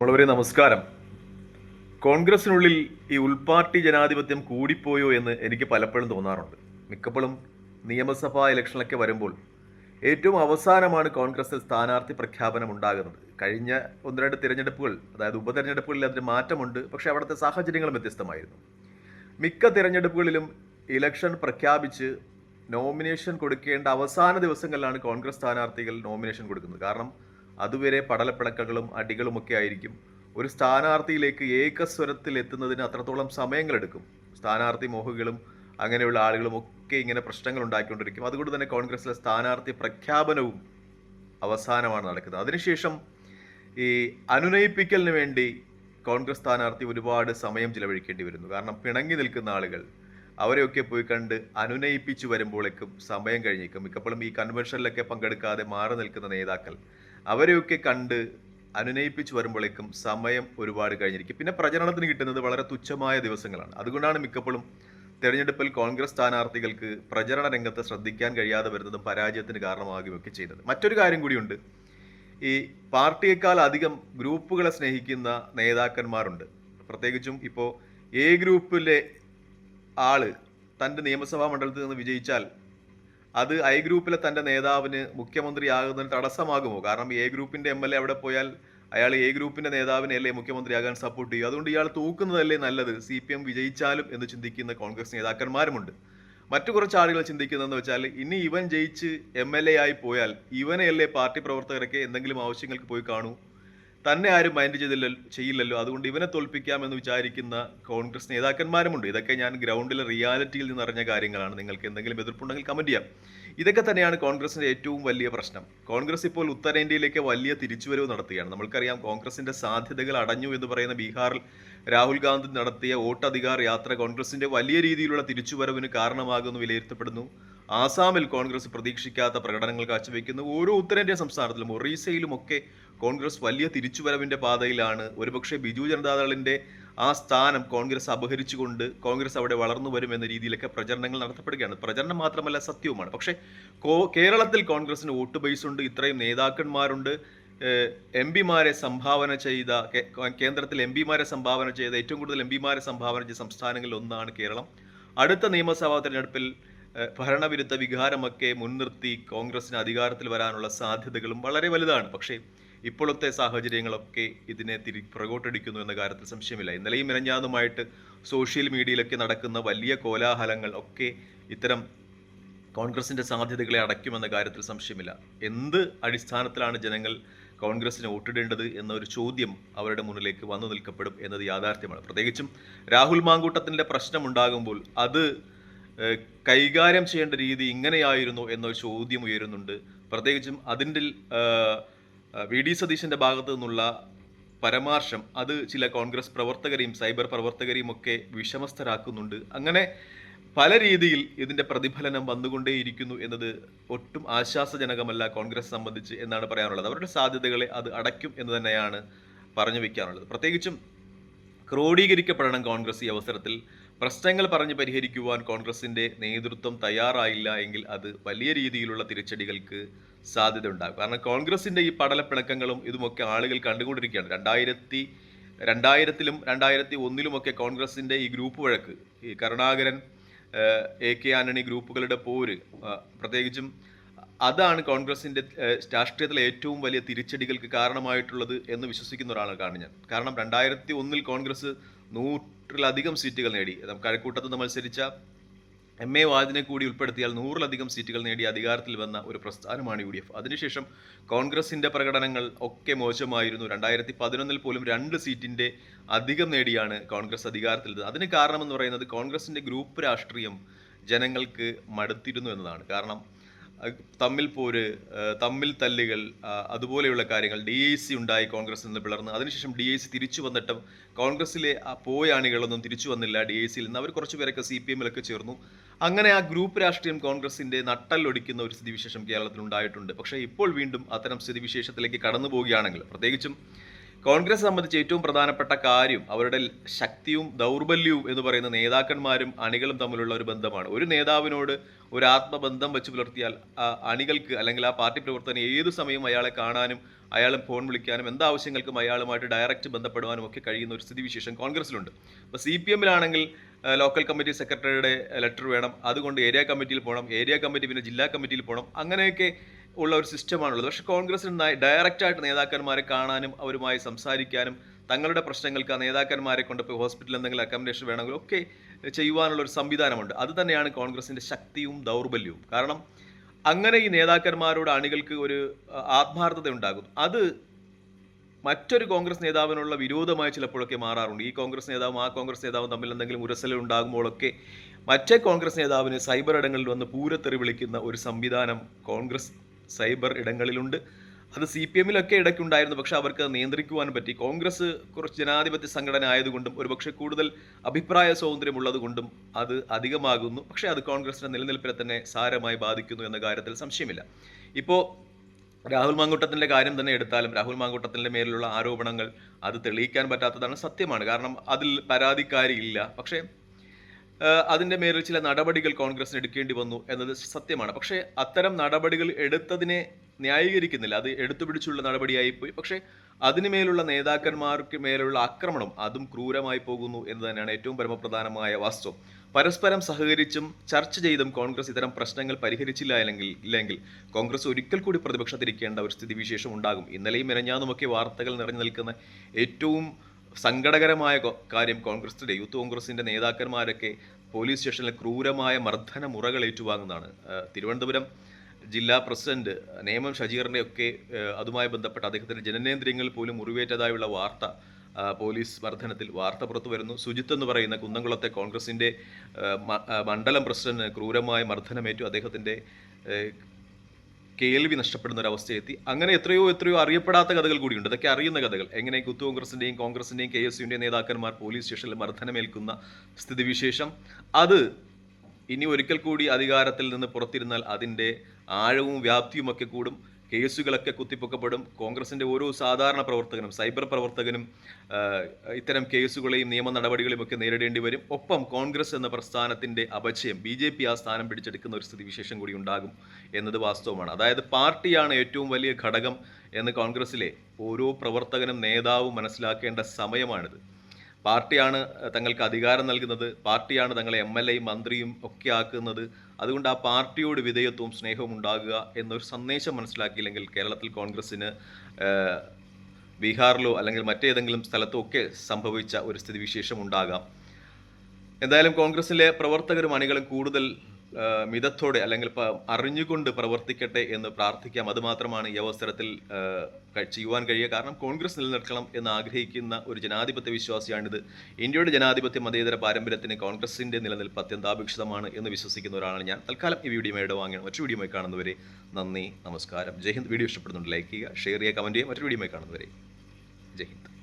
വളരെ നമസ്കാരം. കോൺഗ്രസിനുള്ളിൽ ഈ ഉൾപാർട്ടി ജനാധിപത്യം കൂടിപ്പോയോ എന്ന് എനിക്ക് പലപ്പോഴും തോന്നാറുണ്ട്. മിക്കപ്പോഴും നിയമസഭാ ഇലക്ഷനിലൊക്കെ വരുമ്പോൾ ഏറ്റവും അവസാനമാണ് കോൺഗ്രസിൽ സ്ഥാനാർത്ഥി പ്രഖ്യാപനം ഉണ്ടാകുന്നത്. കഴിഞ്ഞ ഒന്ന് രണ്ട് തിരഞ്ഞെടുപ്പുകൾ അതായത് ഉപതെരഞ്ഞെടുപ്പുകളിൽ അതിന് മാറ്റമുണ്ട് പക്ഷേ അവിടുത്തെ സാഹചര്യങ്ങളും വ്യത്യസ്തമായിരുന്നു. മിക്ക തിരഞ്ഞെടുപ്പുകളിലും ഇലക്ഷൻ പ്രഖ്യാപിച്ച് നോമിനേഷൻ കൊടുക്കേണ്ട അവസാന ദിവസങ്ങളിലാണ് കോൺഗ്രസ് സ്ഥാനാർത്ഥികൾ നോമിനേഷൻ കൊടുക്കുന്നത്. കാരണം അതുവരെ പടലപ്പിണക്കങ്ങളും അടികളുമൊക്കെ ആയിരിക്കും. ഒരു സ്ഥാനാർത്ഥിയിലേക്ക് ഏകസ്വരത്തിൽ എത്തുന്നതിന് അത്രത്തോളം സമയങ്ങളെടുക്കും. സ്ഥാനാർത്ഥി മോഹുകളും അങ്ങനെയുള്ള ആളുകളും ഒക്കെ ഇങ്ങനെ പ്രശ്നങ്ങൾ ഉണ്ടാക്കിക്കൊണ്ടിരിക്കും. അതുകൊണ്ട് തന്നെ കോൺഗ്രസിലെ സ്ഥാനാർത്ഥി പ്രഖ്യാപനവും അവസാനമാണ് നടക്കുന്നത്. അതിനുശേഷം ഈ അനുനയിപ്പിക്കലിന് വേണ്ടി കോൺഗ്രസ് സ്ഥാനാർത്ഥി ഒരുപാട് സമയം ചിലവഴിക്കേണ്ടി വരുന്നു. കാരണം പിണങ്ങി നിൽക്കുന്ന ആളുകൾ അവരെയൊക്കെ പോയി കണ്ട് അനുനയിപ്പിച്ചു വരുമ്പോഴേക്കും സമയം കഴിഞ്ഞേക്കും. മിക്കപ്പോഴും ഈ കൺവെൻഷനിലൊക്കെ പങ്കെടുക്കാതെ മാറി നിൽക്കുന്ന നേതാക്കൾ അവരെയൊക്കെ കണ്ട് അനുനയിപ്പിച്ച് വരുമ്പോഴേക്കും സമയം ഒരുപാട് കഴിഞ്ഞിരിക്കും. പിന്നെ പ്രചരണത്തിന് കിട്ടുന്നത് വളരെ തുച്ഛമായ ദിവസങ്ങളാണ്. അതുകൊണ്ടാണ് മിക്കപ്പോഴും തെരഞ്ഞെടുപ്പിൽ കോൺഗ്രസ് സ്ഥാനാർത്ഥികൾക്ക് പ്രചരണ രംഗത്ത് ശ്രദ്ധിക്കാൻ കഴിയാതെ വരുന്നതും പരാജയത്തിന് കാരണമാകുകയൊക്കെ ചെയ്തത്. മറ്റൊരു കാര്യം കൂടിയുണ്ട്. ഈ പാർട്ടിയേക്കാൾ അധികം ഗ്രൂപ്പുകളെ സ്നേഹിക്കുന്ന നേതാക്കന്മാരുണ്ട്. പ്രത്യേകിച്ചും ഇപ്പോൾ എ ഗ്രൂപ്പിലെ ആൾ തന്റെ നിയമസഭാ മണ്ഡലത്തിൽ നിന്ന് വിജയിച്ചാൽ അത് ഐ ഗ്രൂപ്പിലെ തന്റെ നേതാവിന് മുഖ്യമന്ത്രിയാകുന്നതിന് തടസ്സമാകുമോ? കാരണം എ ഗ്രൂപ്പിന്റെ എം എൽ എ അവിടെ പോയാൽ അയാൾ എ ഗ്രൂപ്പിന്റെ നേതാവിനെയല്ലേ മുഖ്യമന്ത്രിയാകാൻ സപ്പോർട്ട് ചെയ്യും? അതുകൊണ്ട് ഇയാൾ തൂക്കുന്നതല്ലേ നല്ലത്? സി പി എം വിജയിച്ചാലും എന്ന് ചിന്തിക്കുന്ന കോൺഗ്രസ് നേതാക്കന്മാരുമുണ്ട്. മറ്റു കുറച്ച് ആളുകൾ ചിന്തിക്കുന്നതെന്ന് വെച്ചാൽ ഇനി ഇവൻ ജയിച്ച് എം എൽ എ ആയി പോയാൽ ഇവനെയല്ലേ പാർട്ടി പ്രവർത്തകരൊക്കെ എന്തെങ്കിലും ആവശ്യങ്ങൾക്ക് പോയി കാണൂ? തന്നെ ആരും മൈൻഡ് ചെയ്തില്ല ചെയ്യില്ലല്ലോ. അതുകൊണ്ട് ഇവനെ തോൽപ്പിക്കാമെന്ന് വിചാരിക്കുന്ന കോൺഗ്രസ് നേതാക്കന്മാരുമുണ്ട്. ഇതൊക്കെ ഞാൻ ഗ്രൗണ്ടിലെ റിയാലിറ്റിയിൽ നിന്ന് അറിഞ്ഞ കാര്യങ്ങളാണ്. നിങ്ങൾക്ക് എന്തെങ്കിലും എതിർപ്പുണ്ടെങ്കിൽ കമന്റ് ചെയ്യാം. ഇതൊക്കെ തന്നെയാണ് കോൺഗ്രസിന്റെ ഏറ്റവും വലിയ പ്രശ്നം. കോൺഗ്രസ് ഇപ്പോൾ ഉത്തരേന്ത്യയിലേക്ക് വലിയ തിരിച്ചുവരവ് നടത്തുകയാണ്. നമ്മൾക്കറിയാം കോൺഗ്രസിന്റെ സാധ്യതകൾ അടഞ്ഞു എന്ന് പറയുന്ന ബീഹാറിൽ രാഹുൽ ഗാന്ധി നടത്തിയ വോട്ടധികാർ യാത്ര കോൺഗ്രസിന്റെ വലിയ രീതിയിലുള്ള തിരിച്ചുവരവിന് കാരണമാകുമെന്ന് വിലയിരുത്തപ്പെടുന്നു. ആസാമിൽ കോൺഗ്രസ് പ്രതീക്ഷിക്കാത്ത പ്രകടനങ്ങൾ കാഴ്ചവെക്കുന്നു. ഓരോ ഉത്തരേന്ത്യ സംസ്ഥാനത്തിലും ഒറീസയിലും ഒക്കെ കോൺഗ്രസ് വലിയ തിരിച്ചുവരവിന്റെ പാതയിലാണ്. ഒരുപക്ഷെ ബിജു ജനതാദളിന്റെ ആ സ്ഥാനം കോൺഗ്രസ് അപഹരിച്ചുകൊണ്ട് കോൺഗ്രസ് അവിടെ വളർന്നു വരും എന്ന രീതിയിലൊക്കെ പ്രചരണങ്ങൾ നടത്തപ്പെടുകയാണ്. പ്രചരണം മാത്രമല്ല സത്യവുമാണ്. പക്ഷേ കേരളത്തിൽ കോൺഗ്രസിന് വോട്ട് ബേസ് ഉണ്ട് ഇത്രയും നേതാക്കന്മാരുണ്ട്. എം പിമാരെ സംഭാവന ചെയ്ത കേന്ദ്രത്തിൽ എം പിമാരെ സംഭാവന ചെയ്ത ഏറ്റവും കൂടുതൽ എം പിമാരെ സംഭാവന ചെയ്ത സംസ്ഥാനങ്ങളിൽ ഒന്നാണ് കേരളം. അടുത്ത നിയമസഭാ തെരഞ്ഞെടുപ്പിൽ ഭരണവിരുദ്ധ വികാരമൊക്കെ മുൻനിർത്തി കോൺഗ്രസിന് അധികാരത്തിൽ വരാനുള്ള സാധ്യതകളും വളരെ വലുതാണ്. പക്ഷേ ഇപ്പോഴത്തെ സാഹചര്യങ്ങളൊക്കെ ഇതിനെ തിരി പുറകോട്ടടിക്കുന്നു എന്ന കാര്യത്തിൽ സംശയമില്ല. ഇന്നലെയും ഇരഞ്ഞാതുമായിട്ട് സോഷ്യൽ മീഡിയയിലൊക്കെ നടക്കുന്ന വലിയ കോലാഹലങ്ങൾ ഒക്കെ ഇത്തരം കോൺഗ്രസിന്റെ സാധ്യതകളെ അടയ്ക്കുമെന്ന കാര്യത്തിൽ സംശയമില്ല. എന്ത് അടിസ്ഥാനത്തിലാണ് ജനങ്ങൾ കോൺഗ്രസിന് വോട്ടിടേണ്ടത് എന്ന ഒരു ചോദ്യം അവരുടെ മുന്നിലേക്ക് വന്നു നിൽക്കപ്പെടും എന്നത് യാഥാർത്ഥ്യമാണ്. പ്രത്യേകിച്ചും രാഹുൽ മാങ്കൂട്ടത്തിന്റെ പ്രശ്നം ഉണ്ടാകുമ്പോൾ അത് കൈകാര്യം ചെയ്യേണ്ട രീതി ഇങ്ങനെയായിരുന്നു എന്നൊരു ചോദ്യം ഉയരുന്നുണ്ട്. പ്രത്യേകിച്ചും അതിന്റെ വി ഡി സതീശന്റെ ഭാഗത്തു നിന്നുള്ള പരമാർശം അത് ചില കോൺഗ്രസ് പ്രവർത്തകരെയും സൈബർ പ്രവർത്തകരെയും ഒക്കെ വിഷമസ്ഥരാക്കുന്നുണ്ട്. അങ്ങനെ പല രീതിയിൽ ഇതിന്റെ പ്രതിഫലനം വന്നുകൊണ്ടേയിരിക്കുന്നു എന്നത് ഒട്ടും ആശ്വാസജനകമല്ല കോൺഗ്രസ് സംബന്ധിച്ച് എന്നാണ് പറയാനുള്ളത്. അവരുടെ സാധ്യതകളെ അത് അടയ്ക്കും എന്ന് തന്നെയാണ് പറഞ്ഞു വെക്കാനുള്ളത്. പ്രത്യേകിച്ചും ക്രോഡീകരിക്കപ്പെടണം കോൺഗ്രസ് ഈ അവസരത്തിൽ. പ്രശ്നങ്ങൾ പറഞ്ഞ് പരിഹരിക്കുവാൻ കോൺഗ്രസിന്റെ നേതൃത്വം തയ്യാറായില്ല എങ്കിൽ അത് വലിയ രീതിയിലുള്ള തിരിച്ചടികൾക്ക് സാധ്യത ഉണ്ടാകും കാരണം കോൺഗ്രസിന്റെ ഈ പടലപ്പിണക്കങ്ങളും ഇതുമൊക്കെ ആളുകൾ കണ്ടുകൊണ്ടിരിക്കുകയാണ്. രണ്ടായിരത്തി രണ്ടായിരത്തിലും രണ്ടായിരത്തി ഒന്നിലുമൊക്കെ കോൺഗ്രസിന്റെ ഈ ഗ്രൂപ്പ് വഴക്ക് ഈ കരുണാകരൻ എ കെ ആന്റണി ഗ്രൂപ്പുകളുടെ പോര് പ്രത്യേകിച്ചും അതാണ് കോൺഗ്രസിന്റെ ഏഹ്, രാഷ്ട്രീയത്തിലെ ഏറ്റവും വലിയ തിരിച്ചടികൾക്ക് കാരണമായിട്ടുള്ളത് എന്ന് വിശ്വസിക്കുന്ന ഒരാളാണ് ഞാൻ. കാരണം രണ്ടായിരത്തി ഒന്നിൽ കോൺഗ്രസ് നൂറിലധികം സീറ്റുകൾ നേടി. കഴക്കൂട്ടത്ത് നിന്ന് മത്സരിച്ച എം എ വാദിനെ കൂടി ഉൾപ്പെടുത്തിയാൽ നൂറിലധികം സീറ്റുകൾ നേടി അധികാരത്തിൽ വന്ന ഒരു പ്രസ്ഥാനമാണ് യു ഡി എഫ്. അതിനുശേഷം കോൺഗ്രസിന്റെ പ്രകടനങ്ങൾ ഒക്കെ മോശമായിരുന്നു. രണ്ടായിരത്തി പതിനൊന്നിൽ പോലും രണ്ട് സീറ്റിന്റെ അധികം നേടിയാണ് കോൺഗ്രസ് അധികാരത്തിൽ അതിന് കാരണമെന്ന് പറയുന്നത് കോൺഗ്രസിന്റെ ഗ്രൂപ്പ് രാഷ്ട്രീയം ജനങ്ങൾക്ക് മടുത്തിരുന്നു എന്നതാണ്. കാരണം തമ്മിൽ പോര് തമ്മിൽ തല്ലുകൾ അതുപോലെയുള്ള കാര്യങ്ങൾ ഡി ഐ സി ഉണ്ടായി കോൺഗ്രസ് നിന്ന് പിളർന്ന്. അതിനുശേഷം ഡി ഐ സി തിരിച്ചു വന്നിട്ടും കോൺഗ്രസിലെ ആ പോയ അണികളൊന്നും തിരിച്ചു വന്നില്ല ഡി ഐ സിയിൽ നിന്ന്. അവർ കുറച്ച് പേരൊക്കെ സി പി എമ്മിലൊക്കെ ചേർന്നു. അങ്ങനെ ആ ഗ്രൂപ്പ് രാഷ്ട്രീയം കോൺഗ്രസിന്റെ നട്ടല്ലൊടിക്കുന്ന ഒരു സ്ഥിതിവിശേഷം കേരളത്തിൽ ഉണ്ടായിട്ടുണ്ട് പക്ഷേ ഇപ്പോൾ വീണ്ടും അത്തരം സ്ഥിതിവിശേഷത്തിലേക്ക് കടന്നു പോവുകയാണെങ്കിൽ പ്രത്യേകിച്ചും കോൺഗ്രസ് സംബന്ധിച്ച് ഏറ്റവും പ്രധാനപ്പെട്ട കാര്യം അവരുടെ ശക്തിയും ദൗർബല്യവും എന്ന് പറയുന്ന നേതാക്കന്മാരും അണികളും തമ്മിലുള്ള ഒരു ബന്ധമാണ്. ഒരു നേതാവിനോട് ഒരു ആത്മബന്ധം വെച്ച് പുലർത്തിയാൽ അണികൾക്ക് അല്ലെങ്കിൽ ആ പാർട്ടി പ്രവർത്തനം ഏതു സമയവും അയാളെ കാണാനും അയാളും ഫോൺ വിളിക്കാനും എന്താവശ്യങ്ങൾക്കും അയാളുമായിട്ട് ഡയറക്റ്റ് ബന്ധപ്പെടുവാനും ഒക്കെ കഴിയുന്ന ഒരു സ്ഥിതിവിശേഷം കോൺഗ്രസിലുണ്ട് അപ്പോൾ സി പി എമ്മിലാണെങ്കിൽ ലോക്കൽ കമ്മിറ്റി സെക്രട്ടറിയുടെ ലെറ്റർ വേണം. അതുകൊണ്ട് ഏരിയ കമ്മിറ്റിയിൽ പോകണം ഏരിയ കമ്മിറ്റി പിന്നെ ജില്ലാ കമ്മിറ്റിയിൽ പോകണം അങ്ങനെയൊക്കെ ഉള്ള ഒരു സിസ്റ്റമാണുള്ളത്. പക്ഷേ കോൺഗ്രസിന് ഡയറക്റ്റായിട്ട് നേതാക്കന്മാരെ കാണാനും അവരുമായി സംസാരിക്കാനും തങ്ങളുടെ പ്രശ്നങ്ങൾക്ക് ആ നേതാക്കന്മാരെ കൊണ്ടുപോയി ഹോസ്പിറ്റലിൽ എന്തെങ്കിലും അക്കോമഡേഷൻ വേണമെങ്കിലും ഒക്കെ ചെയ്യുവാനുള്ള ഒരു സംവിധാനമുണ്ട്. അത് തന്നെയാണ് കോൺഗ്രസിന്റെ ശക്തിയും ദൗർബല്യവും. കാരണം അങ്ങനെ ഈ നേതാക്കന്മാരോട് അണികൾക്ക് ഒരു ആത്മാർത്ഥത ഉണ്ടാകും അത് മറ്റൊരു കോൺഗ്രസ് നേതാവിനുള്ള വിരോധമായി ചിലപ്പോഴൊക്കെ മാറാറുണ്ട്. ഈ കോൺഗ്രസ് നേതാവും ആ കോൺഗ്രസ് നേതാവും തമ്മിൽ എന്തെങ്കിലും ഉരസൽ ഉണ്ടാകുമ്പോഴൊക്കെ മറ്റേ കോൺഗ്രസ് നേതാവിന് സൈബർ ഇടങ്ങളിൽ വന്ന് പൂരത്തെറി വിളിക്കുന്ന ഒരു സംവിധാനം കോൺഗ്രസ് സൈബർ ഇടങ്ങളിലുണ്ട്. അത് സി പി എമ്മിലൊക്കെ ഇടയ്ക്കുണ്ടായിരുന്നു. പക്ഷെ അവർക്ക് നിയന്ത്രിക്കുവാൻ പറ്റി. കോൺഗ്രസ് കുറച്ച് ജനാധിപത്യ സംഘടന ആയതുകൊണ്ടും ഒരുപക്ഷെ കൂടുതൽ അഭിപ്രായ സ്വാതന്ത്ര്യമുള്ളത് കൊണ്ടും അത് അധികമാകുന്നു. പക്ഷേ അത് കോൺഗ്രസിന്റെ നിലനിൽപ്പിനെ തന്നെ സാരമായി ബാധിക്കുന്നു എന്ന കാര്യത്തിൽ സംശയമില്ല. ഇപ്പോൾ രാഹുൽ മാങ്കൂട്ടത്തിന്റെ കാര്യം തന്നെ എടുത്താലും രാഹുൽ മാങ്കൂട്ടത്തിന്റെ മേലുള്ള ആരോപണങ്ങൾ അത് തെളിയിക്കാൻ പറ്റാത്തതാണ് സത്യമാണ്. കാരണം അതിൽ പരാതിക്കാരിയില്ല. പക്ഷേ അതിന്റെ മേലിൽ ചില നടപടികൾ കോൺഗ്രസിന് എടുക്കേണ്ടി വന്നു എന്നത് സത്യമാണ്. പക്ഷേ അത്തരം നടപടികൾ എടുത്തതിനെ ന്യായീകരിക്കുന്നില്ല. അത് എടുത്തുപിടിച്ചുള്ള നടപടിയായി പോയി പക്ഷേ അതിനുമേലുള്ള നേതാക്കന്മാർക്ക് മേലുള്ള ആക്രമണം അതും ക്രൂരമായി പോകുന്നു എന്ന് തന്നെയാണ് ഏറ്റവും പരമപ്രധാനമായ വാസ്തവം. പരസ്പരം സഹകരിച്ചും ചർച്ച ചെയ്തും കോൺഗ്രസ് ഇത്തരം പ്രശ്നങ്ങൾ പരിഹരിച്ചില്ല അല്ലെങ്കിൽ ഇല്ലെങ്കിൽ കോൺഗ്രസ് ഒരിക്കൽ കൂടി പ്രതിപക്ഷത്തിരിക്കേണ്ട ഒരു സ്ഥിതിവിശേഷം ഉണ്ടാകും. ഇന്നലെയും ഇരഞ്ഞാന്നുമൊക്കെ വാർത്തകൾ നിറഞ്ഞു നിൽക്കുന്ന ഏറ്റവും സങ്കടകരമായ കാര്യം കോൺഗ്രസിന്റെ യൂത്ത് കോൺഗ്രസിന്റെ നേതാക്കന്മാരൊക്കെ പോലീസ് സ്റ്റേഷനിൽ ക്രൂരമായ മർദ്ദന മുറകൾ ഏറ്റുവാങ്ങുന്നതാണ് തിരുവനന്തപുരം ജില്ലാ പ്രസിഡന്റ് നേമം ഷജീറിന്റെ ഒക്കെ അതുമായി ബന്ധപ്പെട്ട അദ്ദേഹത്തിന്റെ ജനനേന്ദ്രിയങ്ങളിൽ പോലും മുറിവേറ്റതായുള്ള വാർത്ത പോലീസ് മർദ്ദനത്തിൽ വാർത്ത പുറത്തു വരുന്നു. സുജിത്ത് എന്ന് പറയുന്ന കുന്നംകുളത്തെ ആ, മണ്ഡലം പ്രസിഡന്റ് ക്രൂരമായ മർദ്ദനമേറ്റു അദ്ദേഹത്തിന്റെ ഏ, കേൾവി നഷ്ടപ്പെടുന്ന ഒരു അവസ്ഥയെത്തി. അങ്ങനെ എത്രയോ എത്രയോ അറിയപ്പെടാത്ത കഥകൾ കൂടിയുണ്ട്. ഇതൊക്കെ അറിയുന്ന കഥകൾ. എങ്ങനെ കുത്തു കോൺഗ്രസിന്റെയും കോൺഗ്രസിന്റെയും കെ എസ് യുവിന്റെയും നേതാക്കന്മാർ പോലീസ് സ്റ്റേഷനിൽ മർദ്ദനമേൽക്കുന്ന സ്ഥിതിവിശേഷം. അത് ഇനി ഒരിക്കൽ കൂടി അധികാരത്തിൽ നിന്ന് പുറത്തിരുന്നാൽ അതിന്റെ ആഴവും വ്യാപ്തിയുമൊക്കെ കൂടും. കേസുകളൊക്കെ കുത്തിപ്പൊക്കപ്പെടും. കോൺഗ്രസിന്റെ ഓരോ സാധാരണ പ്രവർത്തകനും സൈബർ പ്രവർത്തകനും ഇത്തരം കേസുകളെയും നിയമ നടപടികളെയും ഒക്കെ നേരിടേണ്ടി വരും. ഒപ്പം കോൺഗ്രസ് എന്ന പ്രസ്ഥാനത്തിന്റെ അപചയം ബി ജെ പി ആ സ്ഥാനം പിടിച്ചെടുക്കുന്ന ഒരു സ്ഥിതിവിശേഷം കൂടി ഉണ്ടാകും എന്നത് വാസ്തവമാണ്. അതായത് പാർട്ടിയാണ് ഏറ്റവും വലിയ ഘടകം എന്ന് കോൺഗ്രസിലെ ഓരോ പ്രവർത്തകനും നേതാവും മനസ്സിലാക്കേണ്ട സമയമാണിത്. പാർട്ടിയാണ് തങ്ങൾക്ക് അധികാരം നൽകുന്നത്. പാർട്ടിയാണ് തങ്ങളെ എം എൽ എയും മന്ത്രിയും ഒക്കെ ആക്കുന്നത്. അതുകൊണ്ട് ആ പാർട്ടിയോട് വിധേയത്വവും സ്നേഹവും ഉണ്ടാകുക എന്നൊരു സന്ദേശം മനസ്സിലാക്കിയില്ലെങ്കിൽ കേരളത്തിൽ കോൺഗ്രസ്സിന് ബീഹാറിലോ അല്ലെങ്കിൽ മറ്റേതെങ്കിലും സ്ഥലത്തോ ഒക്കെ സംഭവിച്ച ഒരു സ്ഥിതിവിശേഷം ഉണ്ടാകാം. എന്തായാലും കോൺഗ്രസിലെ പ്രവർത്തകരും അണികളും കൂടുതൽ മിതത്തോടെ അല്ലെങ്കിൽ അറിഞ്ഞുകൊണ്ട് പ്രവർത്തിക്കട്ടെ എന്ന് പ്രാർത്ഥിക്കാം. അതുമാത്രമാണ് ഈ അവസരത്തിൽ ചെയ്യുവാൻ കഴിയുക. കാരണം കോൺഗ്രസ് നിലനിർത്തണം എന്ന് ആഗ്രഹിക്കുന്ന ഒരു ജനാധിപത്യ വിശ്വാസിയാണിത്. ഇന്ത്യയുടെ ജനാധിപത്യ മതേതര പാരമ്പര്യത്തിന് കോൺഗ്രസിന്റെ നിലനിൽപ്പ് അത്യന്താപേക്ഷിതമാണ് എന്ന് വിശ്വസിക്കുന്ന ഒരാളാണ് ഞാൻ. തൽക്കാലം ഈ വീഡിയോ ഇവിടെ വാങ്ങണം മറ്റു വീഡിയോ കാണുന്നവരെ നന്ദി നമസ്കാരം. ജയ് ഹിന്ദ്. വീഡിയോ ഇഷ്ടപ്പെടുന്നുണ്ട് ലൈക്ക് ചെയ്യുക ഷെയർ ചെയ്യുക കമന്റ് ചെയ്യുക. മറ്റു വീഡിയോ കാണുന്നവരെ ജയ് ഹിന്ദ്.